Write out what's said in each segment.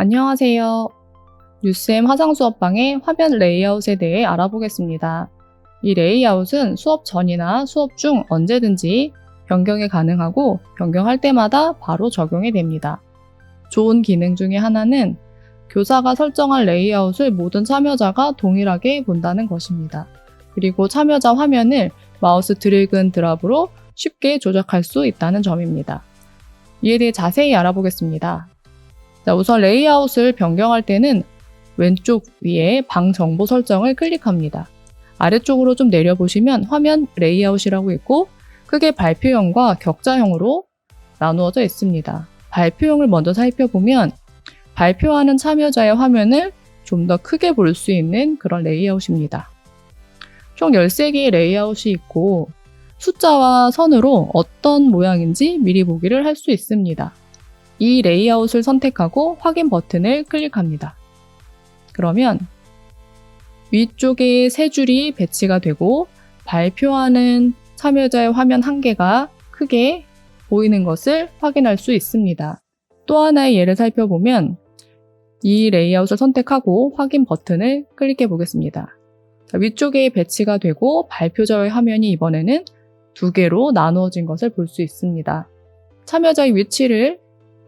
안녕하세요. 뉴스엠 화상 수업방의 화면 레이아웃에 대해 알아보겠습니다. 이 레이아웃은 수업 전이나 수업 중 언제든지 변경이 가능하고 변경할 때마다 바로 적용이 됩니다. 좋은 기능 중에 하나는 교사가 설정한 레이아웃을 모든 참여자가 동일하게 본다는 것입니다. 그리고 참여자 화면을 마우스 드래그 드랍으로 쉽게 조작할 수 있다는 점입니다. 이에 대해 자세히 알아보겠습니다. 자, 우선 레이아웃을 변경할 때는 왼쪽 위에 방 정보 설정을 클릭합니다. 아래쪽으로 좀 내려보시면 화면 레이아웃이라고 있고 크게 발표형과 격자형으로 나누어져 있습니다. 발표형을 먼저 살펴보면 발표하는 참여자의 화면을 좀 더 크게 볼 수 있는 그런 레이아웃입니다. 총 13개의 레이아웃이 있고 숫자와 선으로 어떤 모양인지 미리 보기를 할 수 있습니다. 이 레이아웃을 선택하고 확인 버튼을 클릭합니다. 그러면 위쪽에 세 줄이 배치가 되고 발표하는 참여자의 화면 한 개가 크게 보이는 것을 확인할 수 있습니다. 또 하나의 예를 살펴보면 이 레이아웃을 선택하고 확인 버튼을 클릭해 보겠습니다. 자, 위쪽에 배치가 되고 발표자의 화면이 이번에는 두 개로 나누어진 것을 볼 수 있습니다. 참여자의 위치를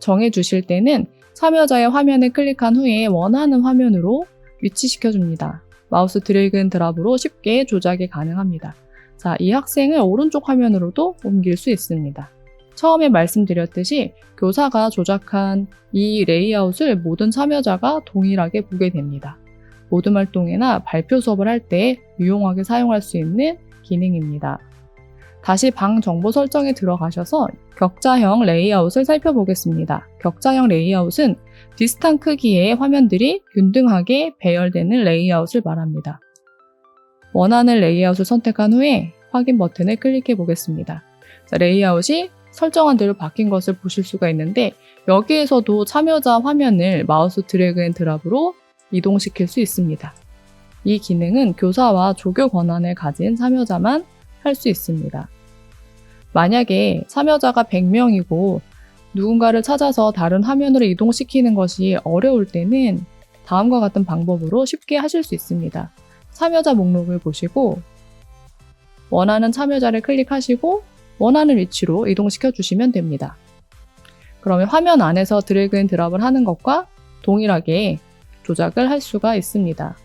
정해 주실 때는 참여자의 화면을 클릭한 후에 원하는 화면으로 위치시켜 줍니다. 마우스 드래그 드랍으로 쉽게 조작이 가능합니다. 자, 이 학생을 오른쪽 화면으로도 옮길 수 있습니다. 처음에 말씀드렸듯이 교사가 조작한 이 레이아웃을 모든 참여자가 동일하게 보게 됩니다. 모든 활동이나 발표 수업을 할 때 유용하게 사용할 수 있는 기능입니다. 다시 방 정보 설정에 들어가셔서 격자형 레이아웃을 살펴보겠습니다. 격자형 레이아웃은 비슷한 크기의 화면들이 균등하게 배열되는 레이아웃을 말합니다. 원하는 레이아웃을 선택한 후에 확인 버튼을 클릭해 보겠습니다. 자, 레이아웃이 설정한 대로 바뀐 것을 보실 수가 있는데 여기에서도 참여자 화면을 마우스 드래그 앤 드랍으로 이동시킬 수 있습니다. 이 기능은 교사와 조교 권한을 가진 참여자만 할 수 있습니다. 만약에 참여자가 100명이고 누군가를 찾아서 다른 화면으로 이동시키는 것이 어려울 때는 다음과 같은 방법으로 쉽게 하실 수 있습니다. 참여자 목록을 보시고 원하는 참여자를 클릭하시고 원하는 위치로 이동시켜 주시면 됩니다. 그러면 화면 안에서 드래그 앤 드랍을 하는 것과 동일하게 조작을 할 수가 있습니다.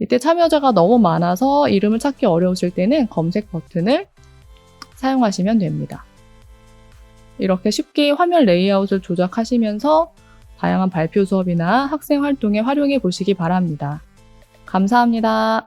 이때 참여자가 너무 많아서 이름을 찾기 어려우실 때는 검색 버튼을 사용하시면 됩니다. 이렇게 쉽게 화면 레이아웃을 조작하시면서 다양한 발표 수업이나 학생 활동에 활용해 보시기 바랍니다. 감사합니다.